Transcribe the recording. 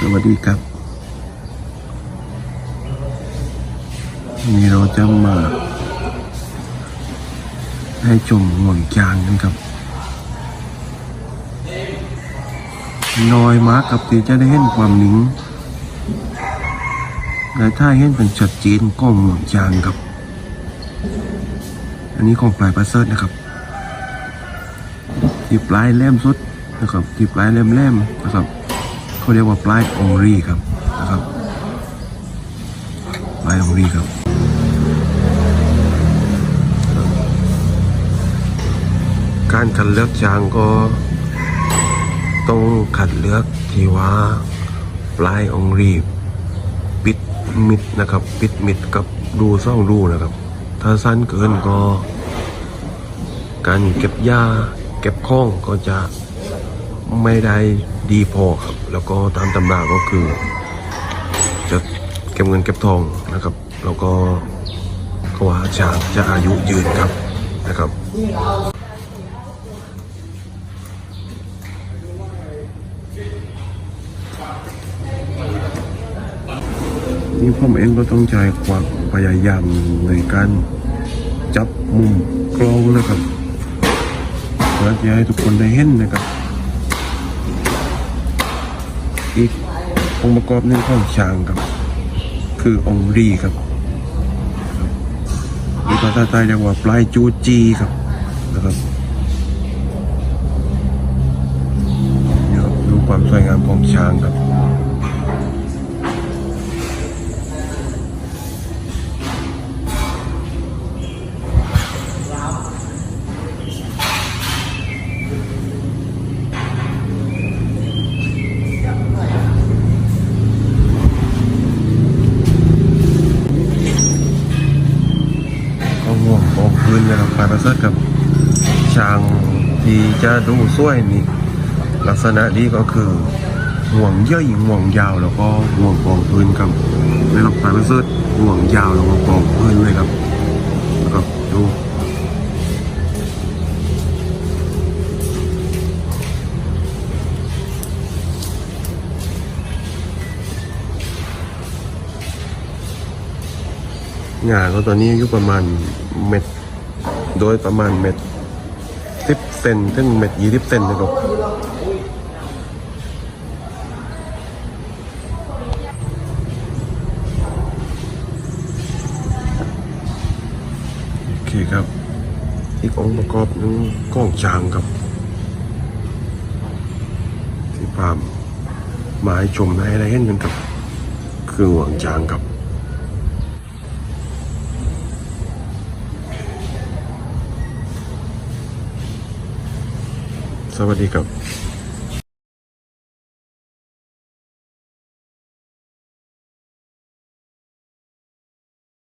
สวัสดีครับวันนี้เราจะมา ให้ชมห่วงจางกันครับน้อยมากครับที่จะได้เห็นความนิ่งและถ้าเห็นเป็นชัดเจนก็ห่วงจางครับ อันนี้ของปลายประเสริฐนะครับที่ปลายแหลมสุดนะครับที่ปลายแหลมแหลมๆนะครับ เขาเรียกว่าปลายองรีครับนะครับปลายองรีครับการคัดเลือกจางก็ต้องคัดเลือกที่ว่าปลายองรีปิดมิดนะครับ ปิดมิดกับรูซ่องรูนะครับ ถ้าสั้นเกินก็ การเก็บหญ้าเก็บข้องก็จะ ไม่ได้ดีพอครับ แล้วก็ตามตำราก็คือ จะเก็บเงินเก็บทองนะครับ แล้วก็เขาว่าช้างจะอายุยืนครับนะครับนี่ผมเองก็ต้องใจความพยายามในการจับมุมกล้องนะครับเพื่อจะให้ทุกคนได้เห็นนะครับ อีกองค์ประกอบหนึ่งของช้างครับ คือองค์รีครับมีภาษาใต้เรียกว่าปลายจูจีครับนะครับดูความสวยงามของช้างครับ นนะครับปลายประเสริฐกับช้างที่จะดูสวยนี่ลักษณะนี้ก็คือห่วงเย่อยห่วงยาวแล้วก็ห่วงกองพื้นครับในหลักปลายประเสริฐห่วงยาวแล้วก็กองพื้นเลยครับนะครับดูงานก็ตอนนี้อายุประมาณเม็ด โดยประมาณเม็ดสิบเซนถึงเม็ดยี่สิบเซนนะครับโอเคครับ อีกองค์ประกอบนึงกล้องช้างครับที่พามมาให้ชมให้ได้เห็นกันครับเครื่องหวงช้างครับ สวัสดีครับ